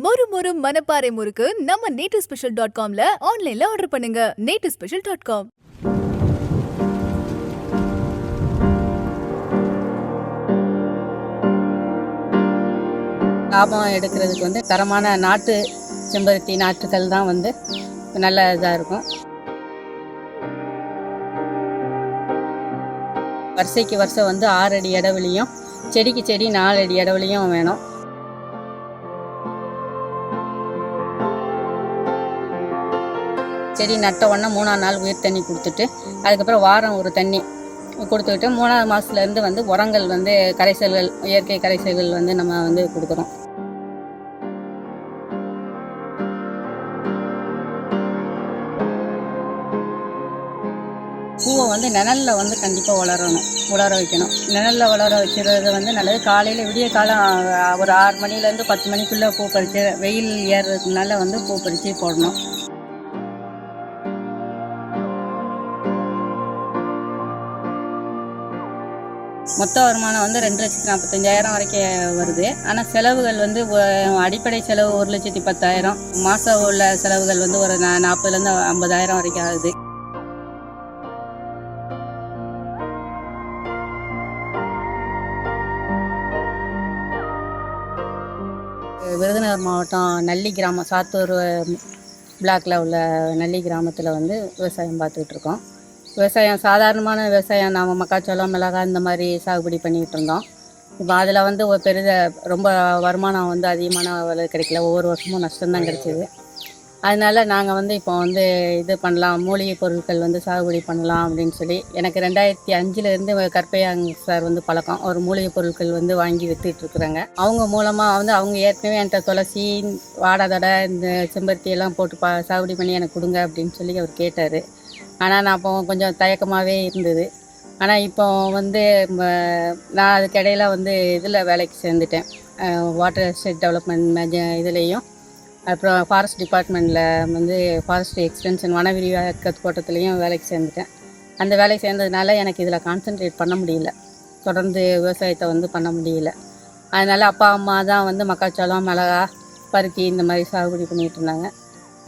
மொறு மொறு மனப்பாறை முறுக்கு நம்ம நேட்டு ஸ்பெஷல் டாட் காம்ல ஆன்லைன்ல ஆர்டர் பண்ணுங்க. நேட்டு ஸ்பெஷல் டாட் காம் லாபம் எடுக்கிறதுக்கு வந்து தரமான நாட்டு செம்பருத்தி நாற்றுகள் தான் வந்து நல்ல இதாக இருக்கும். வரிசைக்கு வருஷம் வந்து ஆறு அடி இடைவெளியும் செடிக்கு செடி நாலு அடி இடைவெளியும் வேணும். செடி நட்ட உடனே மூணாவது நாள் உயிர் தண்ணி கொடுத்துட்டு அதுக்கப்புறம் வாரம் ஒரு தண்ணி கொடுத்துக்கிட்டு மூணாவது மாதத்துலேருந்து வந்து உரங்கள் வந்து கரைசல்கள் இயற்கை கரைசல்கள் வந்து நம்ம வந்து கொடுக்குறோம். பூவை வந்து நிழலில் வந்து கண்டிப்பாக வளரணும் வளர வைக்கணும். நிழலில் வளர வைக்கிறது வந்து நல்லது. காலையில் விடிய காலம் ஒரு ஆறு மணிலேருந்து பத்து மணிக்குள்ளே பூ பறித்து வெயில் ஏறுறதுனால வந்து பூ பறித்து போடணும். மொத்த வருமானம் வந்து ரெண்டு லட்சத்தி நாற்பத்தஞ்சாயிரம் வரைக்கும் வருது. ஆனால் செலவுகள் வந்து அடிப்படை செலவு ஒரு லட்சத்தி பத்தாயிரம். மாதம் உள்ள செலவுகள் வந்து ஒரு நா- நாற்பதுலேருந்து ஐம்பதாயிரம் வரைக்கும் ஆகுது. விருதுநகர் மாவட்டம் நல்லி கிராமம் சாத்தூர் பிளாக்ல உள்ள நல்லி கிராமத்தில் வந்து விவசாயம் பார்த்துக்கிட்டு இருக்கோம். விவசாயம் சாதாரணமான விவசாயம் நாம் மக்காச்சோளம் மிளகாய் இந்த மாதிரி சாகுபடி பண்ணிக்கிட்டு இருந்தோம். இப்போ அதில் வந்து ஒரு பெரித ரொம்ப வருமானம் வந்து அதிகமான விலை கிடைக்கல. ஒவ்வொரு வருஷமும் நஷ்டம்தான் கிடைச்சிது. அதனால நாங்கள் வந்து இப்போ வந்து இது பண்ணலாம் மூலிகை பொருட்கள் வந்து சாகுபடி பண்ணலாம் அப்படின்னு சொல்லி எனக்கு ரெண்டாயிரத்தி அஞ்சுலேருந்து கற்பையாங் சார் வந்து பழக்கம். ஒரு மூலிகை பொருட்கள் வந்து வாங்கி விற்றுட்ருக்குறாங்க அவங்க மூலமாக வந்து அவங்க ஏற்கனவே என்கிட்ட துளசி வாடாதடை இந்த செம்பருத்தி எல்லாம் போட்டு பா சாகுபடி பண்ணி எனக்கு கொடுங்க அப்படின்னு சொல்லி அவர் கேட்டார். ஆனால் நான் அப்போ கொஞ்சம் தயக்கமாகவே இருந்தது. ஆனால் இப்போ வந்து நான் அதுக்கிடையில் வந்து இதில் வேலைக்கு சேர்ந்துட்டேன். வாட்டர் எஸ்டேட் டெவலப்மெண்ட் மேஜ இதுலேயும். அப்புறம் ஃபாரஸ்ட் டிபார்ட்மெண்ட்டில் வந்து ஃபாரஸ்ட் எக்ஸ்டென்ஷன் வன விரிவாக்க தோட்டத்துலேயும் வேலைக்கு சேர்ந்துட்டேன். அந்த வேலைக்கு சேர்ந்ததுனால எனக்கு இதில் கான்சென்ட்ரேட் பண்ண முடியல. தொடர்ந்து விவசாயத்தை வந்து பண்ண முடியல. அதனால் அப்பா அம்மா தான் வந்து மக்காச்சோளம் மிளகா பருத்தி இந்த மாதிரி சாகுபடி பண்ணிகிட்டு இருந்தாங்க.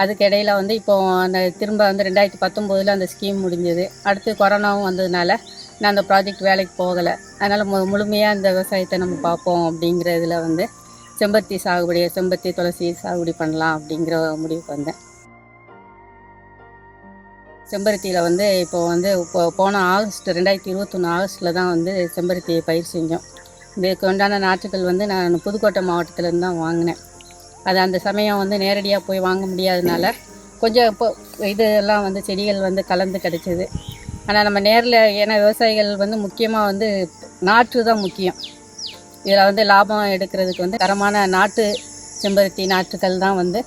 அதுக்கு இடையில வந்து இப்போ அந்த திரும்ப வந்து ரெண்டாயிரத்தி பத்தொம்போதில் அந்த ஸ்கீம் முடிஞ்சது. அடுத்து கொரோனாவும் வந்ததுனால நான் அந்த ப்ராஜெக்ட் வேலைக்கு போகலை. அதனால் மு முழுமையாக இந்த விவசாயத்தை நம்ம பார்ப்போம் அப்படிங்கிற இதில் வந்து செம்பருத்தி சாகுபடி செம்பருத்தி துளசி சாகுபடி பண்ணலாம் அப்படிங்கிற முடிவுக்கு வந்தேன். செம்பருத்தியில் வந்து இப்போ வந்து இப்போ போன ஆகஸ்ட் ரெண்டாயிரத்தி இருபத்தொன்று ஆகஸ்ட்டில் தான் வந்து செம்பருத்தியை பயிர் செஞ்சோம். இதுக்கு உண்டான நாற்றுகள் வந்து நான் புதுக்கோட்டை மாவட்டத்துலேருந்து தான் வாங்கினேன். அது அந்த சமயம் வந்து நேரடியாக போய் வாங்க முடியாதனால கொஞ்சம் இப்போ இதெல்லாம் வந்து செடிகள் வந்து கலந்து கிடச்சிது. ஆனால் நம்ம நேரில் ஏன்னா விவசாயிகள் வந்து முக்கியமாக வந்து நாற்று தான் முக்கியம். இதில் வந்து லாபம் எடுக்கிறதுக்கு வந்து தரமான நாட்டு செம்பருத்தி நாற்றுகள் தான் வந்து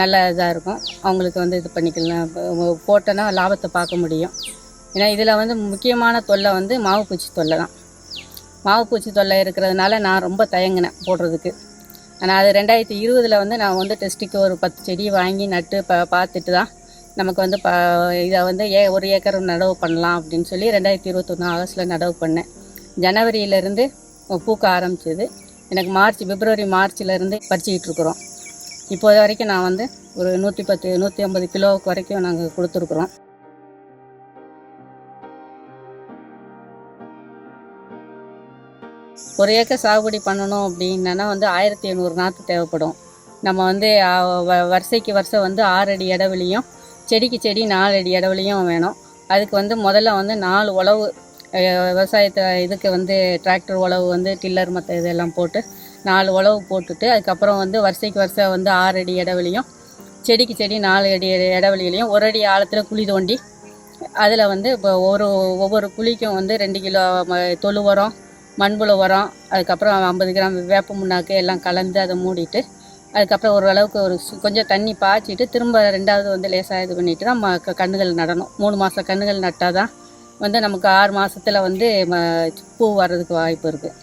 நல்ல இதாக இருக்கும். அவங்களுக்கு வந்து இது பண்ணிக்கலாம். போட்டோன்னா லாபத்தை பார்க்க முடியும். ஏன்னா இதில் வந்து முக்கியமான தொல்லை வந்து மாவுப்பூச்சி தொல்லை தான். மாவுப்பூச்சி தொல்லை இருக்கிறதுனால நான் ரொம்ப தயங்கினேன் போடுறதுக்கு. ஆனால் அது ரெண்டாயிரத்தி இருபதில் வந்து நான் வந்து டெஸ்ட்டுக்கு ஒரு பத்து செடி வாங்கி நட்டு ப பார்த்துட்டு தான் நமக்கு வந்து ப இதை வந்து ஏ ஒரு ஏக்கர் நடவு பண்ணலாம் அப்படின்னு சொல்லி ரெண்டாயிரத்தி இருபத்தொன்று ஆகஸ்ட்டில் நடவு பண்ணேன். ஜனவரியிலேருந்து பூக்க ஆரம்பிச்சது. எனக்கு மார்ச் பிப்ரவரி மார்ச்லேருந்து பறிச்சிக்கிட்டு இருக்கிறோம். இப்போது வரைக்கும் நான் வந்து ஒரு நூற்றி பத்து நூற்றி ஐம்பது கிலோவுக்கு வரைக்கும் நாங்கள் கொடுத்துருக்குறோம். ஒரு ஏக்கர் சாகுபடி பண்ணணும் அப்படின்னா வந்து ஆயிரத்தி ஐநூறு நாற்று தேவைப்படும். நம்ம வந்து வ- வரிசைக்கு வருஷம் வந்து ஆறு அடி இடவெளியும் செடிக்கு செடி நாலு அடி இடவெளியும் வேணும். அதுக்கு வந்து முதல்ல வந்து நாலு உழவு விவசாயத்தை இதுக்கு வந்து டிராக்டர் உழவு வந்து டில்லர் மற்ற இதெல்லாம் போட்டு நாலு உழவு போட்டுட்டு அதுக்கப்புறம் வந்து வரிசைக்கு வருஷம் வந்து ஆறு அடி இடவெளியும் செடிக்கு செடி நாலு அடி இடவெளியிலையும் ஒரு அடி ஆழத்தில் குழி தோண்டி அதில் வந்து இப்போ ஒரு ஒவ்வொரு குழிக்கும் வந்து ரெண்டு கிலோ ம- தொழு உரம் மண்புழு உரம் அதுக்கப்புறம் ஐம்பது கிராம் வேப்ப முன்னாக்கு எல்லாம் கலந்து அதை மூடிட்டு அதுக்கப்புறம் ஓரளவுக்கு ஒரு கொஞ்சம் தண்ணி பாய்ச்சிட்டு திரும்ப ரெண்டாவது வந்து லேசாக இது பண்ணிட்டு தான் ம- க- கன்றுகள் நடணும். மூணு மாதம் கன்றுகள் நட்டால் தான் வந்து நமக்கு ஆறு மாதத்தில் வந்து ம- பூ வர்றதுக்கு வாய்ப்பு இருக்குது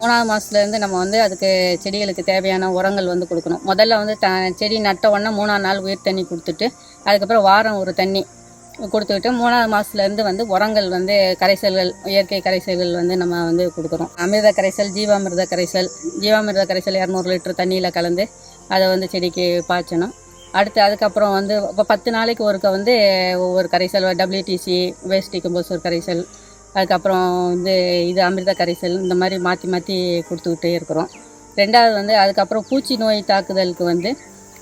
மூணாவது மாதத்துலேருந்து நம்ம வந்து அதுக்கு செடிகளுக்கு தேவையான உரங்கள் வந்து கொடுக்கணும். முதல்ல வந்து த செடி நட்ட உடனே மூணாம் நாள் உயிர் தண்ணி கொடுத்துட்டு அதுக்கப்புறம் வாரம் ஒரு தண்ணி கொடுத்துக்கிட்டு மூணாவது மாதத்துலேருந்து வந்து உரங்கள் வந்து கரைசல்கள் இயற்கை கரைசல்கள் வந்து நம்ம வந்து கொடுக்குறோம். அமிர்த கரைசல் ஜீவாமிர்த கரைசல் ஜீவாமிர்த கரைசல் இரநூறு லிட்டர் தண்ணியில் கலந்து அதை வந்து செடிக்கு பாய்ச்சணும். அடுத்து அதுக்கப்புறம் வந்து இப்போ பத்து நாளைக்கு ஒருக்க வந்து ஒவ்வொரு கரைசல் டபிள்யூடிசி வேஸ்டி கம்போசர் கரைசல் அதுக்கப்புறம் வந்து இது அமிர்த கரைசல் இந்த மாதிரி மாற்றி மாற்றி கொடுத்துக்கிட்டே இருக்கிறோம். ரெண்டாவது வந்து அதுக்கப்புறம் பூச்சி நோய் தாக்குதலுக்கு வந்து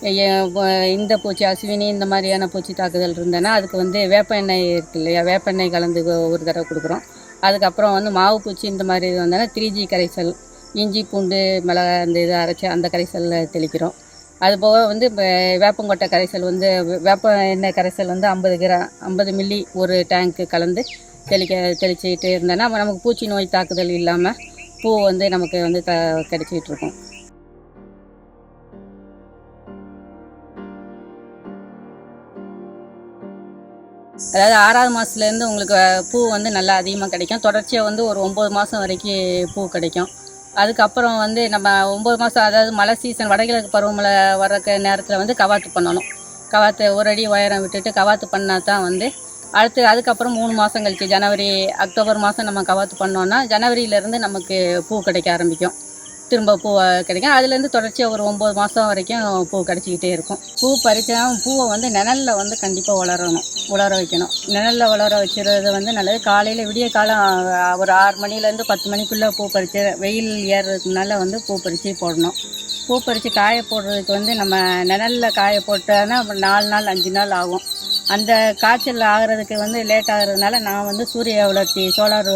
இந்த பூச்சி அஸ்வினி இந்த மாதிரியான பூச்சி தாக்குதல் இருந்ததுன்னா அதுக்கு வந்து வேப்ப எண்ணெய் இருக்கு இல்லையா? வேப்ப எண்ணெய் கலந்து ஒரு தடவை கொடுக்குறோம். அதுக்கப்புறம் வந்து மாவு பூச்சி இந்த மாதிரி இது வந்தோன்னா த்ரீ ஜி கரைசல் இஞ்சி பூண்டு மிளகா அந்த இதை அரைச்சி அந்த கரைசலில் தெளிக்கிறோம். அது போக வந்து இப்போ வேப்பங்கொட்டை கரைசல் வந்து வேப்ப எண்ணெய் கரைசல் வந்து ஐம்பது கிரா ஐம்பது மில்லி ஒரு டேங்க்கு கலந்து தெளிக்க தெளிச்சிக்கிட்டு இருந்தேன்னா நமக்கு பூச்சி நோய் தாக்குதல் இல்லாமல் பூ வந்து நமக்கு வந்து த கிடைச்சிக்கிட்டு இருக்கும். அதாவது ஆறாவது மாதத்துலேருந்து உங்களுக்கு பூ வந்து நல்லா அதிகமாக கிடைக்கும். தொடர்ச்சியாக வந்து ஒரு ஒம்பது மாதம் வரைக்கும் பூ கிடைக்கும். அதுக்கப்புறம் வந்து நம்ம ஒம்பது மாதம் அதாவது மழை சீசன் வடகிழக்கு பருவமழை வர்ற நேரத்தில் வந்து கவாத்து பண்ணணும். கவாத்து ஒரு அடி உயரம் விட்டுட்டு கவாத்து பண்ணால் தான் வந்து அடுத்து அதுக்கப்புறம் மூணு மாதம் கழிச்சு ஜனவரி அக்டோபர் மாதம் நம்ம கவாத்து பண்ணோன்னா ஜனவரியிலேருந்து நமக்கு பூ கிடைக்க ஆரம்பிக்கும். திரும்ப பூ கிடைக்கும். அதுலேருந்து தொடர்ச்சியாக ஒரு ஒம்பது மாதம் வரைக்கும் பூ கிடச்சிக்கிட்டே இருக்கும். பூ பறிச்சா பூவை வந்து நிழலில் வந்து கண்டிப்பாக வளரணும். உலர வைக்கணும். நிழலில் வளர வச்சுறது வந்து நல்லது. காலையில் விடிய காலம் ஒரு ஆறு மணிலேருந்து பத்து மணிக்குள்ளே பூ பறித்து வெயில் ஏறுறதுனால வந்து பூ பறித்து போடணும். பூ பறித்து காய போடுறதுக்கு வந்து நம்ம நிழலில் காய போட்டோன்னா நாலு நாள் அஞ்சு நாள் ஆகும். அந்த காய்ச்சல் ஆகிறதுக்கு வந்து லேட் ஆகிறதுனால நான் வந்து சூரிய உலர்த்தி சோலார்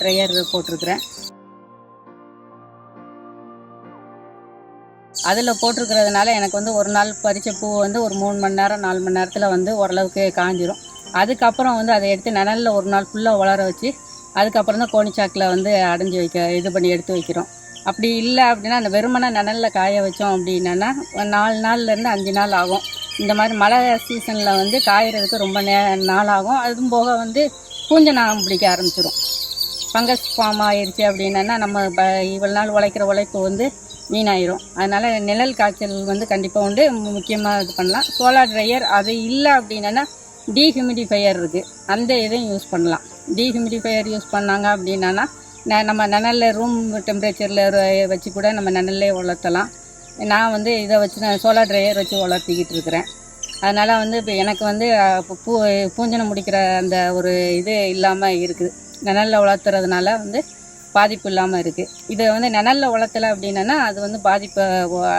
ட்ரையர் போட்டிருக்கிறேன். அதில் போட்டிருக்கிறதுனால எனக்கு வந்து ஒரு நாள் பறித்த பூ வந்து ஒரு மூணு மணி நேரம் நாலு மணி நேரத்தில் வந்து ஓரளவுக்கு காஞ்சிரும். அதுக்கப்புறம் வந்து அதை எடுத்து நிழலில் ஒரு நாள் ஃபுல்லாக வளர வச்சு அதுக்கப்புறம் தான் கோணிச்சாக்கில் வந்து அடைஞ்சி வைக்க இது பண்ணி எடுத்து வைக்கிறோம். அப்படி இல்லை அப்படின்னா அந்த வெறுமனை நிழலில் காய வச்சோம் அப்படின்னா நாலு நாள்லேருந்து அஞ்சு நாள் ஆகும். இந்த மாதிரி மழை சீசனில் வந்து காயறதுக்கு ரொம்ப நே நாள் ஆகும். அதுவும் போக வந்து பூஞ்சனாகம் பிடிக்க ஆரம்பிச்சிடும் ஃபங்கஸ் ஃபார்ம் ஆயிடுச்சு அப்படின்னா நம்ம இப்போ இவ்வளோ நாள் உழைக்கிற உழைப்பு வந்து வீணாயிரும். அதனால் நிழல் காய்ச்சல் வந்து கண்டிப்பாக உண்டு. முக்கியமாக இது பண்ணலாம். சோலார் ட்ரையர் அது இல்லை அப்படின்னா டீஹியூமிடிஃபையர் இருக்குது அந்த இதையும் யூஸ் பண்ணலாம். டீஹியூமிடிஃபையர் யூஸ் பண்ணாங்க அப்படின்னா ந- நம்ம நிழல்ல ரூம் டெம்பரேச்சரில் வச்சு கூட நம்ம நிழல்லே வளர்த்தலாம் நான் வந்து இதை வச்சு நான் சோலார் ட்ரையர் வச்சு வளர்த்திக்கிட்டு இருக்கிறேன். அதனால் வந்து இப்போ எனக்கு வந்து பூ பூஞ்சனை முடிக்கிற அந்த ஒரு இது இல்லாமல் இருக்குது. நிழல்ல வளர்த்துறதுனால வந்து பாதிப்பு இல்லாமல் இருக்குது இதை வந்து நிழல்ல வளர்த்தலை அப்படின்னா அது வந்து பாதிப்பை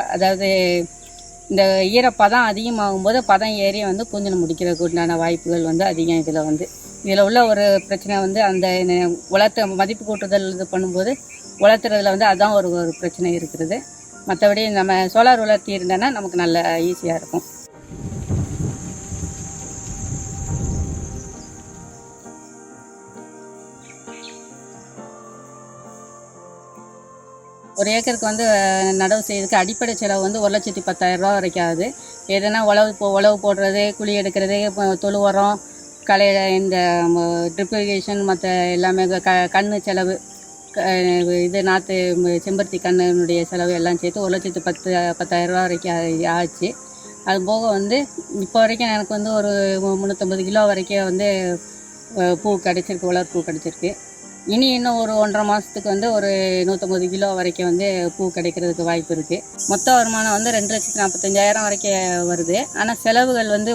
அதாவது இந்த ஈரப்பதம் அதிகமாகும் போது பதம் ஏறி வந்து பூஞ்சனை முடிக்கிறதுக்கு உண்டான வாய்ப்புகள் வந்து அதிகம் இதில் வந்து. இதில் உள்ள ஒரு பிரச்சனை வந்து அந்த நெ- வளர்த்த மதிப்பு கூட்டுதல் இது பண்ணும்போது வளர்த்துறதுல வந்து அதுதான் ஒரு ஒரு பிரச்சனை இருக்கிறது. மற்றபடி நம்ம சோலார் வளர்த்தி இருந்தேன்னா நமக்கு நல்ல ஈஸியாக இருக்கும். ஒரு ஏக்கருக்கு வந்து நடவு செய்யறதுக்கு அடிப்படை செலவு வந்து ஒரு லட்சத்தி பத்தாயிரம் ரூபா வரைக்கும் ஆகுது. எதுனா உழவு போ உழவு போடுறது குழி எடுக்கிறது தொழு உரம் களை இந்த ட்ரிப் இரிகேஷன் மற்ற எல்லாமே க க- கண்ணு செலவு க- இது நாற்று செம்பருத்தி கண்ணுனுடைய செலவு எல்லாம் சேர்த்து ஒரு லட்சத்து பத்து பத்தாயிரம் ரூபா வரைக்கும் ஆச்சு. அது போக வந்து இப்போ வரைக்கும் எனக்கு வந்து ஒரு முந்நூற்றம்பது கிலோ வரைக்கும் வந்து பூ கிடச்சிருக்கு உலர் பூ கிடச்சிருக்கு. இனி இன்னும் ஒரு ஒன்றரை மாதத்துக்கு வந்து ஒரு நூற்றம்பது கிலோ வரைக்கும் வந்து பூ கிடைக்கிறதுக்கு வாய்ப்பு இருக்குது மொத்த வருமானம் வந்து ரெண்டு லட்சத்தி நாற்பத்தஞ்சாயிரம் வரைக்கும் வருது. ஆனால் செலவுகள் வந்து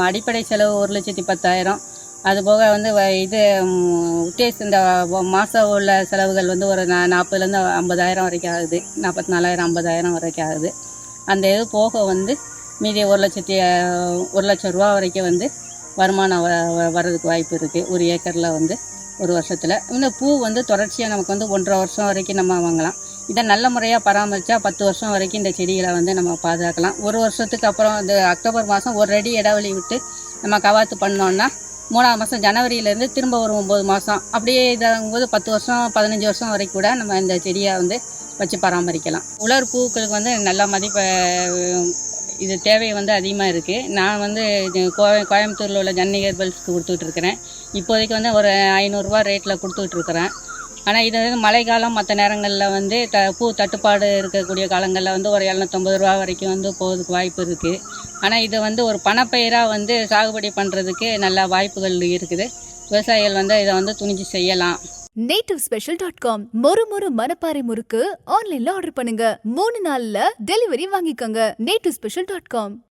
அடிப்படை செலவு ஒரு லட்சத்தி பத்தாயிரம். அது போக வந்து வ- இது ம், உத்தேச இந்த மாதம் உள்ள செலவுகள் வந்து ஒரு நா நாற்பதுலேருந்து ஐம்பதாயிரம் வரைக்கும் ஆகுது. நாற்பத்தி நாலாயிரம் ஐம்பதாயிரம் வரைக்கும் ஆகுது. அந்த இது போக வந்து மீதி ஒரு லட்சத்தி ஒரு லட்சம் ரூபா வரைக்கும் வந்து வருமானம் வ வ- வர்றதுக்கு வாய்ப்பு இருக்குது ஒரு ஏக்கரில் வந்து. ஒரு வருஷத்தில். இந்த பூ வந்து தொடர்ச்சியாக நமக்கு வந்து ஒன்றரை வருஷம் வரைக்கும் நம்ம வாங்கலாம். இதை நல்ல முறையாக பராமரித்தா பத்து வருஷம் வரைக்கும் இந்த செடிகளை வந்து நம்ம பாதுகாக்கலாம். ஒரு வருஷத்துக்கு அப்புறம் இந்த அக்டோபர் மாதம் ஒரு அடி இடைவெளி விட்டு நம்ம கவாத்து பண்ணோன்னா மூணாவது மாதம் ஜனவரியிலேருந்து திரும்ப ஒரு ஒம்பது மாதம் அப்படியே இதாகும்போது பத்து வருஷம் பதினஞ்சு வருஷம் வரைக்கும் கூட நம்ம இந்த செடியை வந்து வச்சு பராமரிக்கலாம். உலர் பூக்களுக்கு வந்து நல்ல மதிப்பை இது தேவை வந்து அதிகமாக இருக்குது நான் வந்து இது கோய கோயம்புத்தூரில் உள்ள ஜன்னிகர் பல்ஸ்க்கு கொடுத்துட்ருக்கிறேன். இப்போதைக்கு வந்து ஒரு ஐநூறுரூவா ரேட்டில் கொடுத்துட்ருக்குறேன். ஆனால் இது வந்து மழைக்காலம் மற்ற நேரங்களில் வந்து த பூ தட்டுப்பாடு இருக்கக்கூடிய காலங்களில் வந்து ஒரு இரநூத்தம்பது ரூபா வரைக்கும் வந்து போகிறதுக்கு வாய்ப்பு இருக்குது ஆனால் இது வந்து ஒரு பணப்பயிராக வந்து சாகுபடி பண்ணுறதுக்கு நல்ல வாய்ப்புகள் இருக்குது. விவசாயிகள் வந்து இதை வந்து துணிஞ்சு செய்யலாம். நேட்டிவ் ஸ்பெஷல் டாட் காம் மொறு மொறு மனப்பாறை முறுக்கு ஆன்லைன்ல ஆர்டர் பண்ணுங்க. மூணு நாள்ல டெலிவரி வாங்கிக்கோங்க. Native special dot com